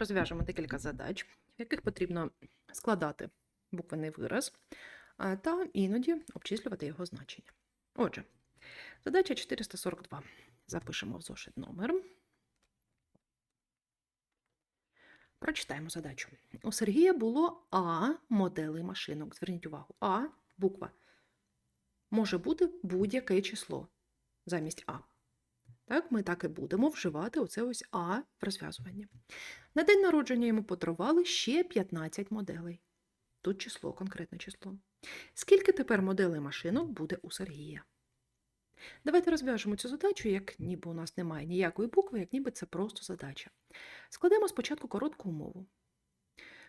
розв'яжемо декілька задач, в яких потрібно складати буквений вираз та іноді обчислювати його значення. Отже, задача 442. Запишемо в зошит номер. Прочитаємо задачу. У Сергія було А моделей машинок. Зверніть увагу, А буква може бути будь-яке число замість А. Так, ми так і будемо вживати оце ось А в розв'язуванні. На день народження йому подарували ще 15 моделей. Тут число, конкретне число. Скільки тепер моделей машинок буде у Сергія? Давайте розв'яжемо цю задачу, як ніби у нас немає ніякої букви, як ніби це просто задача. Складемо спочатку коротку умову.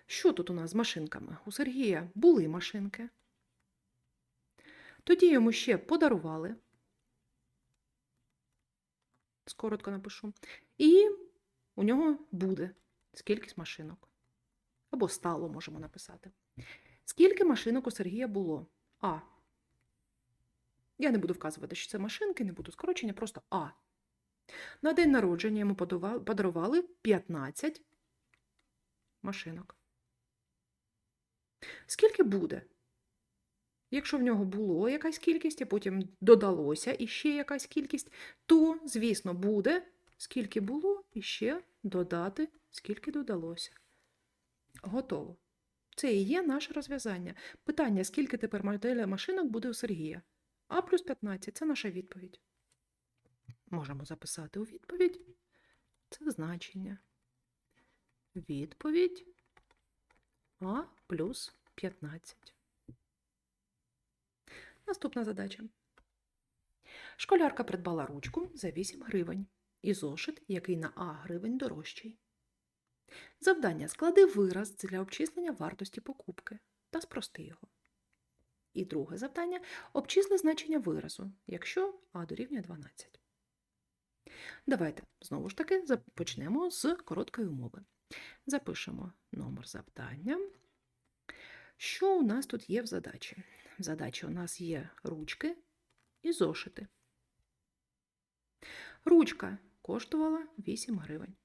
Що тут у нас з машинками? У Сергія були машинки. Тоді йому ще подарували. Скоротко напишу. І у нього буде скількись машинок. Або стало можемо написати. Скільки машинок у Сергія було? А. Я не буду вказувати, що це машинки, не буду скорочення, просто А. На день народження йому подарували 15 машинок. Скільки буде? Якщо в нього було якась кількість, а потім додалося іще якась кількість, то, звісно, буде скільки було, і ще додати, скільки додалося. Готово. Це і є наше розв'язання. Питання, скільки тепер моделей машинок буде у Сергія? А плюс 15 це наша відповідь. Можемо записати у відповідь. Це значення. Відповідь А плюс 15. Наступна задача. Школярка придбала ручку за 8 гривень і зошит, який на А гривень дорожчий. Завдання склади вираз для обчислення вартості покупки та спрости його. І друге завдання обчисли значення виразу, якщо А дорівнює 12. Давайте знову ж таки почнемо з короткої умови. Запишемо номер завдання. Що у нас тут є в задачі? Задачі у нас є ручки і зошити. Ручка коштувала 8 гривень.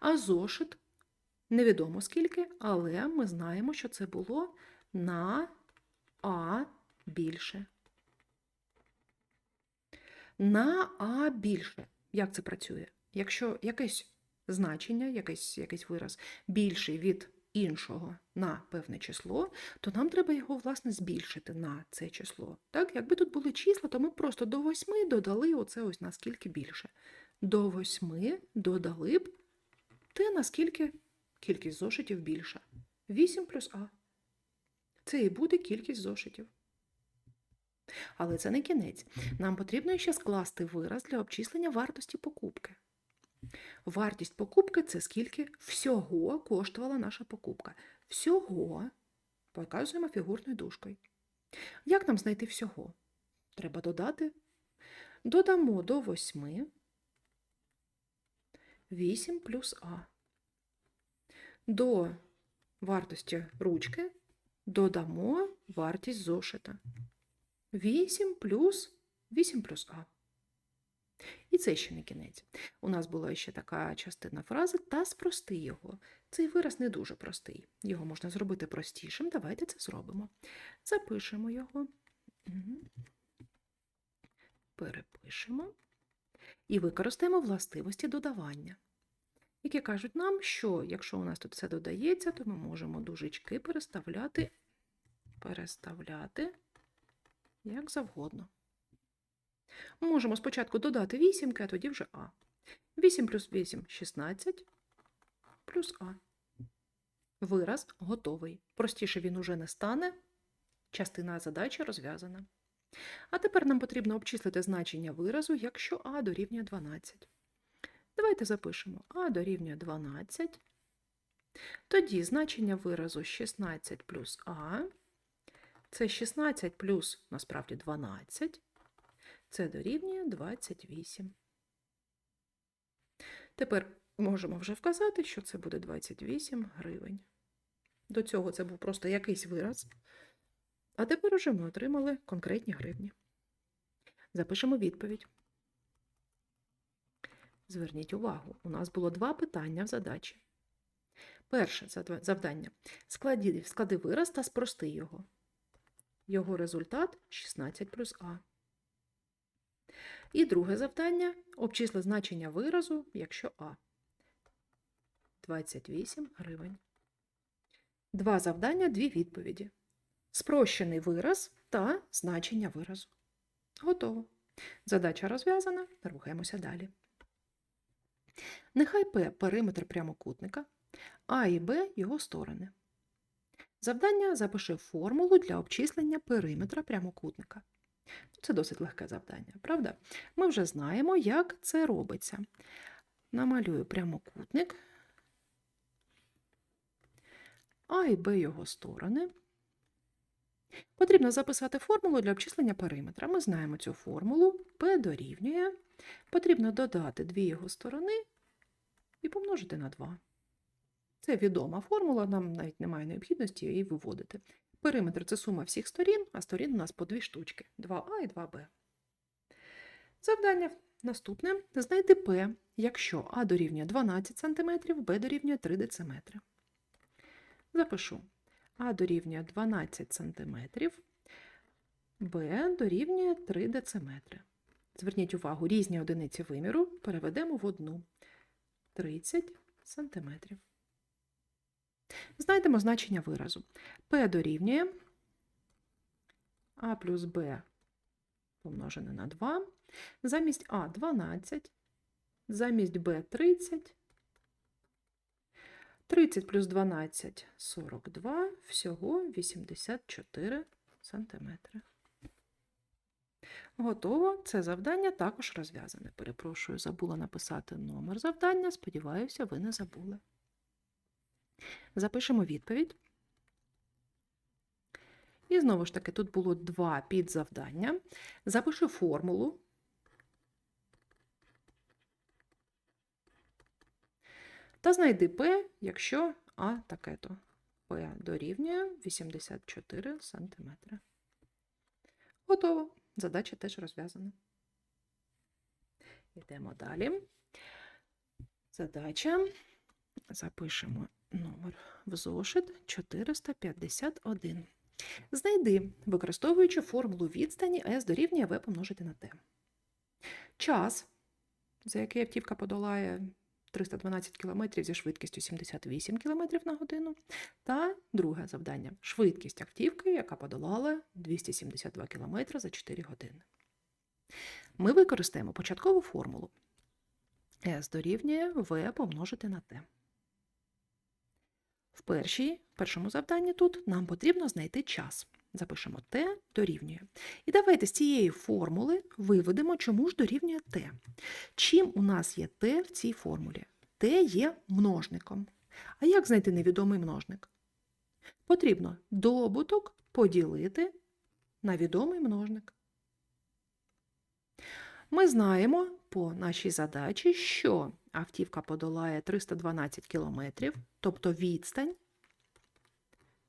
А зошит невідомо скільки, але ми знаємо, що це було на А більше. На А більше. Як це працює? Якщо якесь значення, якийсь, якийсь вираз більший від іншого на певне число, то нам треба його, власне, збільшити на це число. Так? Якби тут були числа, то ми просто до 8 додали оце ось наскільки більше. До 8 додали б те, наскільки кількість зошитів більша. 8 плюс А. Це і буде кількість зошитів. Але це не кінець. Нам потрібно ще скласти вираз для обчислення вартості покупки. Вартість покупки це скільки всього коштувала наша покупка. Всього показуємо фігурною дужкою. Як нам знайти всього? Треба додати. Додамо до 8 8 плюс А. До вартості ручки додамо вартість зошита. 8 плюс 8 плюс А. І це ще не кінець. У нас була ще така частина фрази та спрости його. Цей вираз не дуже простий. Його можна зробити простішим. Давайте це зробимо. Запишемо його. Перепишемо. І використаємо властивості додавання, які кажуть нам, що якщо у нас тут все додається, то ми можемо дужечки переставляти, переставляти як завгодно. Можемо спочатку додати вісімки, а тоді вже А. 8 плюс 8 – 16, плюс А. Вираз готовий. Простіше він уже не стане. Частина задачі розв'язана. А тепер нам потрібно обчислити значення виразу, якщо А дорівнює 12. Давайте запишемо А дорівнює 12. Тоді значення виразу 16 плюс А. Це 16 плюс, насправді, 12. Це дорівнює 28. Тепер можемо вже вказати, що це буде 28 гривень. До цього це був просто якийсь вираз. А тепер уже ми отримали конкретні гривні. Запишемо відповідь. Зверніть увагу, у нас було два питання в задачі. Перше завдання. Склади, склади вираз та спрости його. Його результат 16 плюс А. І друге завдання. Обчисли значення виразу, якщо А. 28 гривень. Два завдання, дві відповіді. Спрощений вираз та значення виразу. Готово. Задача розв'язана. Рухаємося далі. Нехай П периметр прямокутника, А і Б його сторони. Завдання запиши формулу для обчислення периметра прямокутника. Це досить легке завдання, правда? Ми вже знаємо, як це робиться. Намалюю прямокутник, А і Б його сторони. Потрібно записати формулу для обчислення периметра. Ми знаємо цю формулу. P дорівнює. Потрібно додати дві його сторони і помножити на 2. Це відома формула, нам навіть немає необхідності її виводити. Периметр це сума всіх сторін, а сторін у нас по дві штучки 2А і 2Б. Завдання наступне. Знайти P, якщо А дорівнює 12 см, Б дорівнює 3 дм. Запишу. А дорівнює 12 см, Б дорівнює 3 дециметри. Зверніть увагу, різні одиниці виміру переведемо в одну 30 см. Знайдемо значення виразу. P дорівнює А плюс Б помножене на 2. Замість А 12, замість Б 30. 30 плюс 12 – 42, всього 84 сантиметри. Готово. Це завдання також розв'язане. Перепрошую, забула написати номер завдання. Сподіваюся, ви не забули. Запишемо відповідь. І знову ж таки, тут було два підзавдання. Запиши формулу. Та знайди P, якщо А таке-то. P дорівнює 84 см. Готово. Задача теж розв'язана. Йдемо далі. Задача. Запишемо номер в зошит 451. Знайди, використовуючи формулу відстані S дорівнює V помножити на T. Час, за який автівка подолає 312 км зі швидкістю 78 км на годину. Та друге завдання швидкість автівки, яка подолала 272 км за 4 години. Ми використаємо початкову формулу S дорівнює V помножити на T. В першій, першому завданні тут нам потрібно знайти час. Запишемо t дорівнює. І давайте з цієї формули виведемо, чому ж дорівнює t. Чим у нас є t в цій формулі? t є множником. А як знайти невідомий множник? Потрібно добуток поділити на відомий множник. Ми знаємо по нашій задачі, що автівка подолає 312 км, тобто відстань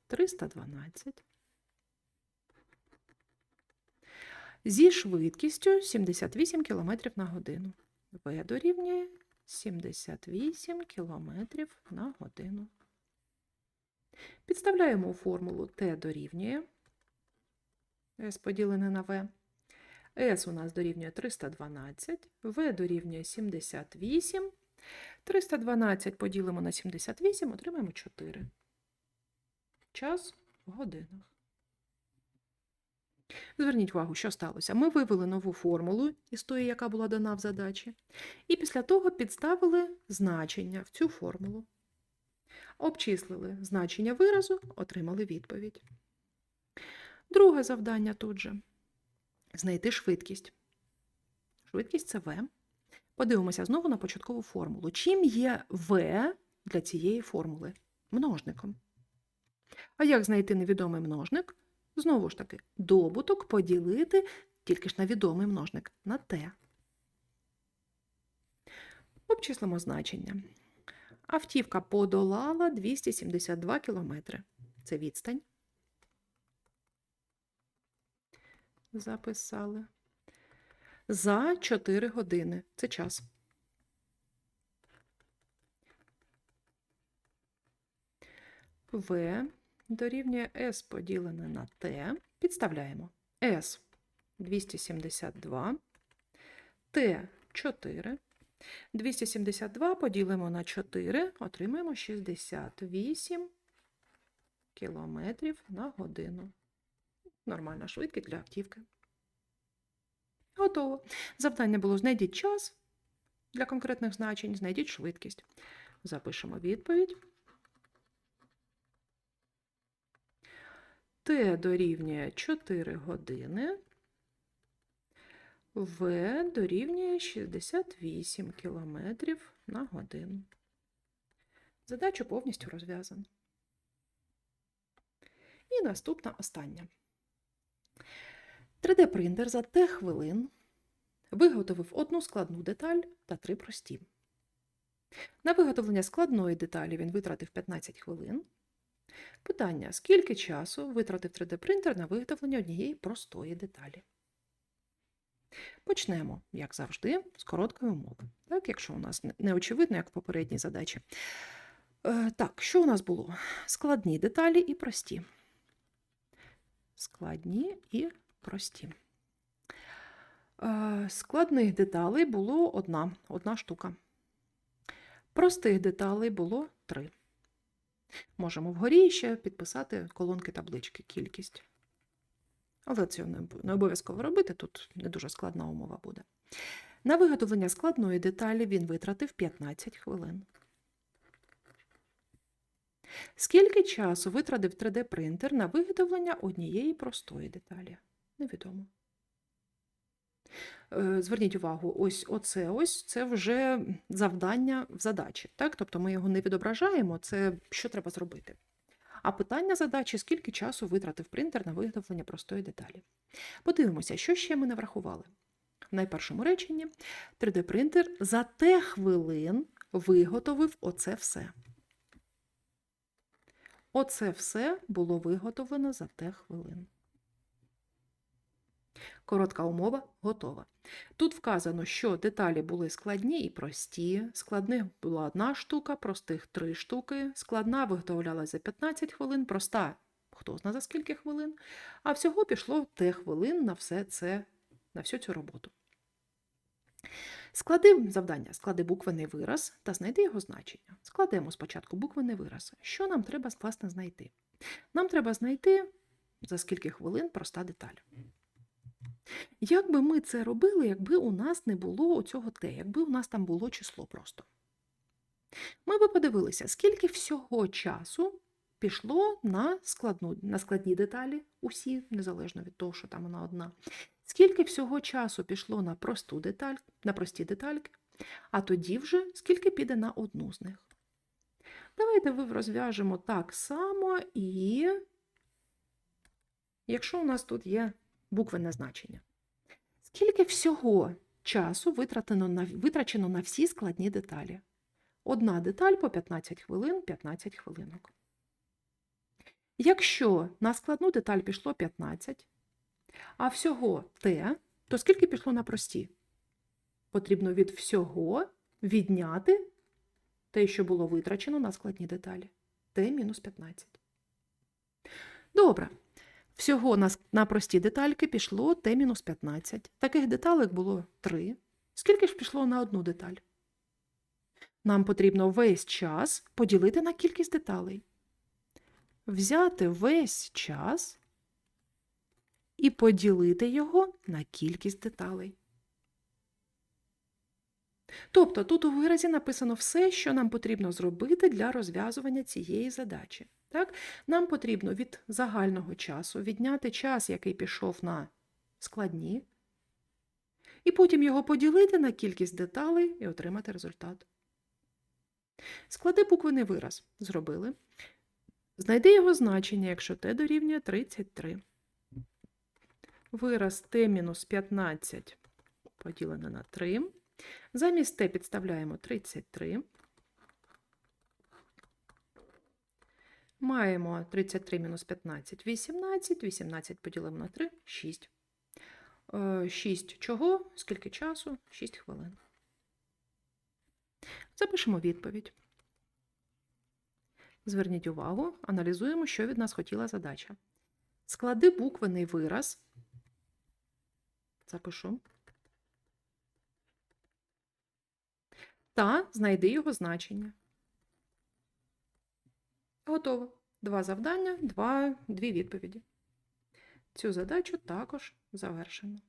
312 зі швидкістю 78 км на годину. В дорівнює 78 км на годину. Підставляємо формулу Т дорівнює S поділене на В. S у нас дорівнює 312, В дорівнює 78. 312 поділимо на 78, отримаємо 4. Час в годинах. Зверніть увагу, що сталося. Ми вивели нову формулу із тої, яка була дана в задачі, і після того підставили значення в цю формулу. Обчислили значення виразу, отримали відповідь. Друге завдання тут же знайти швидкість. Швидкість це V. Подивимося знову на початкову формулу. Чим є V для цієї формули? Множником. А як знайти невідомий множник? Знову ж таки, добуток поділити тільки ж на відомий множник на t. Обчислимо значення. Автівка подолала 272 км. Це відстань. Записали. За 4 години. Це час. В дорівнює S поділене на T. Підставляємо S 272, T 4. 272 поділимо на 4, отримаємо 68 кілометрів на годину. Нормальна швидкість для автівки. Готово. Завдання було знайдіть час для конкретних значень, знайдіть швидкість. Запишемо відповідь. Т дорівнює 4 години. В дорівнює 68 кілометрів на годину. Задачу повністю розв'язано. І наступна остання. 3D-принтер за Т хвилин виготовив одну складну деталь та три прості. На виготовлення складної деталі він витратив 15 хвилин. Питання: скільки часу витратив 3D-принтер на виготовлення однієї простої деталі? Почнемо, як завжди, з короткої умови. Так, якщо у нас не очевидно, як в попередній задачі. Е, так, що у нас було? Складні деталі і прості. Складні і прості. Е, складних деталей було одна, одна штука. Простих деталей було три. Можемо вгорі ще підписати колонки таблички, кількість. Але це не не обов'язково робити, тут не дуже складна умова буде. На виготовлення складної деталі він витратив 15 хвилин. Скільки часу витратив 3D-принтер на виготовлення однієї простої деталі? Невідомо. Е, Зверніть увагу, ось оце ось це вже завдання в задачі. Так? Тобто ми його не відображаємо, це що треба зробити. А питання задачі, скільки часу витратив принтер на виготовлення простої деталі. Подивимося, що ще ми не врахували. В найпершому реченні 3D-принтер за те хвилин виготовив оце все. Оце все було виготовлено за те хвилин. Коротка умова готова. Тут вказано, що деталі були складні і прості. Складних була одна штука, простих три штуки. Складна виготовлялася за 15 хвилин, проста хто зна за скільки хвилин. А всього пішло те хвилин на все це, на всю цю роботу. Склади завдання, склади буквений вираз та знайди його значення. Складемо спочатку буквений вираз. Що нам треба власне знайти? Нам треба знайти за скільки хвилин проста деталь. Як би ми це робили, якби у нас не було оцього Т, якби у нас там було число просто? Ми би подивилися, скільки всього часу пішло на, складну, на складні деталі, усі, незалежно від того, що там вона одна. Скільки всього часу пішло на просту деталь, на прості детальки, а тоді вже скільки піде на одну з них. Давайте ви розв'яжемо так само і якщо у нас тут є буквене значення. Скільки всього часу витратено на, витрачено на всі складні деталі? Одна деталь по 15 хвилин, 15 хвилинок. Якщо на складну деталь пішло 15, а всього Т, то скільки пішло на прості? Потрібно від всього відняти те, що було витрачено на складні деталі. Т мінус 15. Добре. Всього на, на прості детальки пішло Т-15. Таких деталек було 3. Скільки ж пішло на одну деталь? Нам потрібно весь час поділити на кількість деталей. Взяти весь час і поділити його на кількість деталей. Тобто тут у виразі написано все, що нам потрібно зробити для розв'язування цієї задачі. Так? Нам потрібно від загального часу відняти час, який пішов на складні, і потім його поділити на кількість деталей і отримати результат. Склади буквений вираз. Зробили. Знайди його значення, якщо t дорівнює 33. Вираз t-15 поділене на 3. Замість t підставляємо 33. Маємо 33 мінус 15 – 18. 18 поділимо на 3 – 6. 6 чого? Скільки часу? 6 хвилин. Запишемо відповідь. Зверніть увагу, аналізуємо, що від нас хотіла задача. Склади буквений вираз. Запишу. Та знайди його значення. Готово. Два завдання, два, дві відповіді. Цю задачу також завершено.